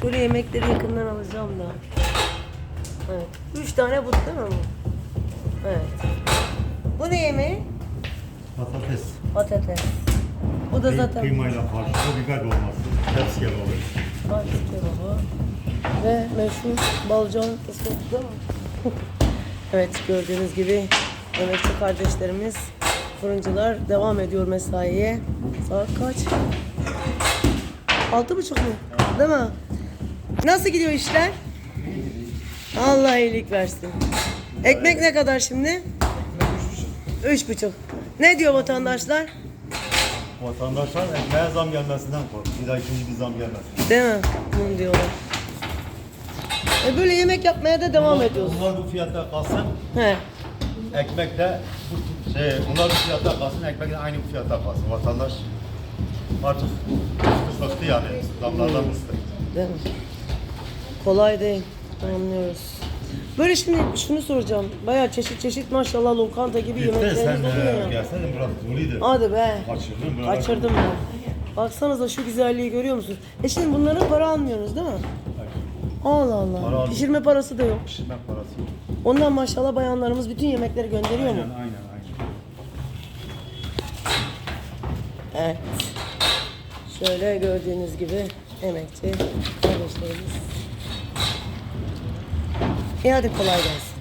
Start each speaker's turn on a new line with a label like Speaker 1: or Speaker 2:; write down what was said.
Speaker 1: Şöyle yemekleri yakından alacağım da. Evet. Üç tane but değil mi bu? Evet. Bu ne yemeği?
Speaker 2: Patates.
Speaker 1: Patates. Bu da zaten
Speaker 2: Kıymayla karışık biber dolması. Tepsi kebabı.
Speaker 1: Fatih kebabı. Ve meşhur balcan ıslık değil mi? evet gördüğünüz gibi emekçi kardeşlerimiz fırıncılar devam ediyor mesaiye. Saat kaç? Altı buçuk mu? Değil mi? Nasıl gidiyor işler? Allah iyilik versin. Ekmek ne kadar şimdi? Üç buçuk. Ne diyor vatandaşlar?
Speaker 2: Vatandaşlar ekmeğe zam gelmesinden korkuyor. Bir daha ikinci bir zam gelmesin.
Speaker 1: Değil mi? Bunu diyorlar. E böyle yemek yapmaya da devam
Speaker 2: Bunlar-
Speaker 1: ediyoruz.
Speaker 2: Bunlar bu fiyatta kalsın,
Speaker 1: He.
Speaker 2: ekmek de bu şey, bunlar bu fiyatta kalsın, ekmek de aynı bu fiyatta kalsın. Vatandaş artık bıktı yani. Zamlardan bıktı.
Speaker 1: Değil mi? Kolay değil. Anlıyoruz. Böyle şimdi şunu soracağım. Bayağı çeşit çeşit maşallah lokanta gibi
Speaker 2: Bir de sen
Speaker 1: yemekleriniz oluyor
Speaker 2: e,
Speaker 1: ya.
Speaker 2: gelseydin biraz doluydu.
Speaker 1: Hadi be.
Speaker 2: Kaçırdın buralar.
Speaker 1: Kaçırdım ben. Baksanıza şu güzelliği görüyor musunuz? E şimdi bunların para almıyorsunuz değil mi? Allah Allah.
Speaker 2: Para
Speaker 1: Pişirme parası da yok.
Speaker 2: Pişirme parası yok.
Speaker 1: Ondan maşallah bayanlarımız bütün yemekleri gönderiyor mu?
Speaker 2: Aynen aynen aynen.
Speaker 1: Evet. Şöyle gördüğünüz gibi emekçi kardeşlerimiz. İyi hadi kolay gelsin.